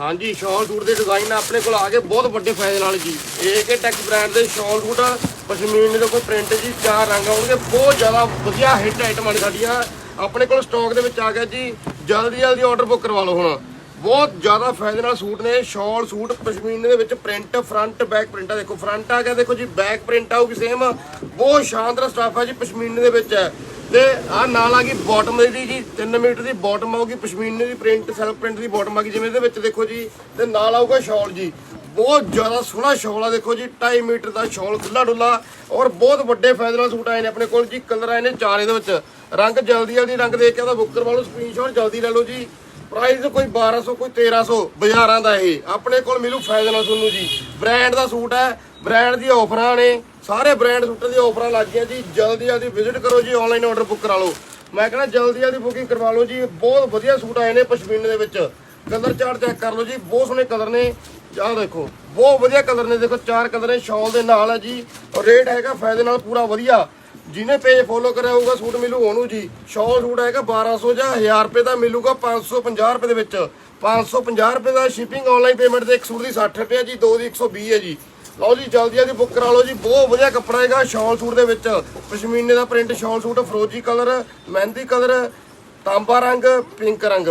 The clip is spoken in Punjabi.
ਹਾਂਜੀ, ਸ਼ਾਲ ਸੂਟ ਦੇ ਡਿਜ਼ਾਈਨ ਆਪਣੇ ਕੋਲ ਆ ਗਏ ਬਹੁਤ ਵੱਡੇ ਫਾਇਦੇ ਨਾਲ ਜੀ। ਏਕੇ ਟੈਕ ਬ੍ਰਾਂਡ ਦੇ ਸ਼ਾਲ ਸੂਟ ਆ, ਪਸ਼ਮੀਨ ਦੇ ਕੋਈ ਪ੍ਰਿੰਟ ਜੀ, ਚਾਰ ਰੰਗ ਆਉਣਗੇ, ਬਹੁਤ ਜ਼ਿਆਦਾ ਵਧੀਆ ਹਿੱਟ ਆਈਟਮਾਂ ਨੇ ਸਾਡੀਆਂ। ਆਪਣੇ ਕੋਲ ਸਟਾਕ ਦੇ ਵਿੱਚ ਆ ਗਿਆ ਜੀ, ਜਲਦੀ ਜਲਦੀ ਆਰਡਰ ਬੁੱਕ ਕਰਵਾ ਲਓ ਹੁਣ। ਬਹੁਤ ਜ਼ਿਆਦਾ ਫਾਇਦੇ ਨਾਲ ਸੂਟ ਨੇ, ਸ਼ਾਲ ਸੂਟ, ਪਸ਼ਮੀਨ ਦੇ ਵਿੱਚ ਪ੍ਰਿੰਟ ਫਰੰਟ ਬੈਕ ਪ੍ਰਿੰਟ ਆ ਦੇਖੋ। ਫਰੰਟ ਆ ਗਿਆ, ਦੇਖੋ ਜੀ ਬੈਕ ਪ੍ਰਿੰਟ ਆਊਗੀ ਸੇਮ ਬਹੁਤ ਸ਼ਾਨਦਾਰ ਸਟਾਫ ਹੈ ਜੀ ਪਸ਼ਮੀਨ ਦੇ ਵਿੱਚ। ਹੈ ਤੇ ਆ ਨਾਲ ਆ ਗਈ ਬਾਟਮ ਦੀ ਜੀ 3 ਮੀਟਰ ਦੀ ਬਾਟਮ ਆਊਗੀ, ਪਸ਼ਮੀਨੇ ਦੀ ਪ੍ਰਿੰਟ ਸੈਲਫ ਪ੍ਰਿੰਟ ਦੀ ਬਾਟਮ ਆ ਗਈ, ਜਿਵੇਂ ਇਹਦੇ ਵਿੱਚ ਦੇਖੋ ਜੀ, ਤੇ ਨਾਲ ਆਊਗਾ ਸ਼ਾਲ ਜੀ। ਬਹੁਤ ਜ਼ਿਆਦਾ ਸੋਹਣਾ ਸ਼ਾਲ ਆ ਦੇਖੋ ਜੀ 2.5 ਮੀਟਰ ਦਾ ਸ਼ਾਲ ਖੁੱਲਾ ਡੁੱਲਾ ਔਰ ਬਹੁਤ ਵੱਡੇ ਫਾਇਦੇ ਨਾਲ ਸੂਟ ਆਏ ਨੇ ਆਪਣੇ ਕੋਲ ਜੀ, ਕਲਰ ਆਏ ਨੇ ਚਾਰ ਇਹਦੇ ਵਿੱਚ। ਰੰਗ ਜਲਦੀ ਜਲਦੀ ਰੰਗ ਦੇਖ ਕੇ ਉਹਦਾ ਬੁੱਕਰ ਵਾਲੋ ਲਓ ਸਕਰੀਨਸ਼ਾਟ ਜਲਦੀ ਲੈ ਲਓ ਜੀ। ਪ੍ਰਾਈਸ ਕੋਈ 1200 ਕੋਈ 1300 ਬਾਜ਼ਾਰਾਂ ਦਾ ਇਹ। ਆਪਣੇ ਕੋਲ ਮਿਲੂ ਫਾਇਦੇ ਨਾਲ ਤੁਹਾਨੂੰ ਜੀ। ਬ੍ਰਾਂਡ ਦਾ ਸੂਟ ਹੈ ਬ੍ਰਾਂਡ ਦੀ ਆਫਰਾਂ ਨੇ, ਸਾਰੇ ਬ੍ਰਾਂਡ ਸੂਟਾਂ ਦੀ ਆਫਰਾਂ ਲੱਗ ਗਈਆਂ ਜੀ। ਜਲਦੀ ਜਲਦੀ ਵਿਜ਼ਿਟ ਕਰੋ ਜੀ ਆਨਲਾਈਨ ਆਰਡਰ ਬੁੱਕ ਕਰਾ ਲਓ। ਮੈਂ ਕਹਿੰਦਾ ਜਲਦੀ ਜਲਦੀ ਬੁਕਿੰਗ ਕਰਵਾ ਲਓ ਜੀ, ਬਹੁਤ ਵਧੀਆ ਸੂਟ ਆਏ ਨੇ ਪਸ਼ਮੀਨੇ ਦੇ ਵਿੱਚ। ਕਲਰ ਚਾਰਟ ਚੈੱਕ ਕਰ ਲਓ ਜੀ, ਬਹੁਤ ਸੋਹਣੇ ਕਲਰ ਨੇ। ਆਹ ਦੇਖੋ, ਬਹੁਤ ਵਧੀਆ ਕਲਰ ਨੇ, ਦੇਖੋ ਚਾਰ ਕਲਰ ਨੇ, ਸ਼ਾਲ ਦੇ ਨਾਲ ਹੈ ਜੀ, ਔਰ ਰੇਟ ਹੈਗਾ ਫਾਇਦੇ ਨਾਲ ਪੂਰਾ ਵਧੀਆ। ਜਿਹਨੇ ਪੇਜ ਫੋਲੋ ਕਰਿਆ ਹੋਊਗਾ, ਸੂਟ ਮਿਲੂ ਉਹਨੂੰ ਜੀ। ਸ਼ਾਲ ਸੂਟ ਹੈਗਾ 1200 ਜਾਂ 1000 ਰੁਪਏ ਦਾ ਮਿਲੂਗਾ 550 ਰੁਪਏ ਦੇ ਵਿੱਚ। 550 ਰੁਪਏ ਦਾ ਸ਼ਿਪਿੰਗ ਆਨਲਾਈਨ ਪੇਮੈਂਟ 'ਤੇ ਇੱਕ ਸੂਟ ਦੀ 60 ਰੁਪਏ ਜੀ, ਦੋ ਦੀ 120 ਹੈ ਜੀ। ਲਓ ਜੀ, ਜਲਦੀ ਜਲਦੀ ਬੁੱਕ ਕਰਾ ਲਓ ਜੀ, ਬਹੁਤ ਵਧੀਆ ਕੱਪੜਾ ਹੈਗਾ ਸ਼ਾਲ ਸੂਟ ਦੇ ਵਿੱਚ। ਪਸ਼ਮੀਨੇ ਦਾ ਪ੍ਰਿੰਟ ਸ਼ਾਲ ਸੂਟ, ਫਰੋਜੀ ਕਲਰ ਮਹਿੰਦੀ ਕਲਰ ਤਾਂਬਾ ਰੰਗ ਪਿੰਕ ਰੰਗ।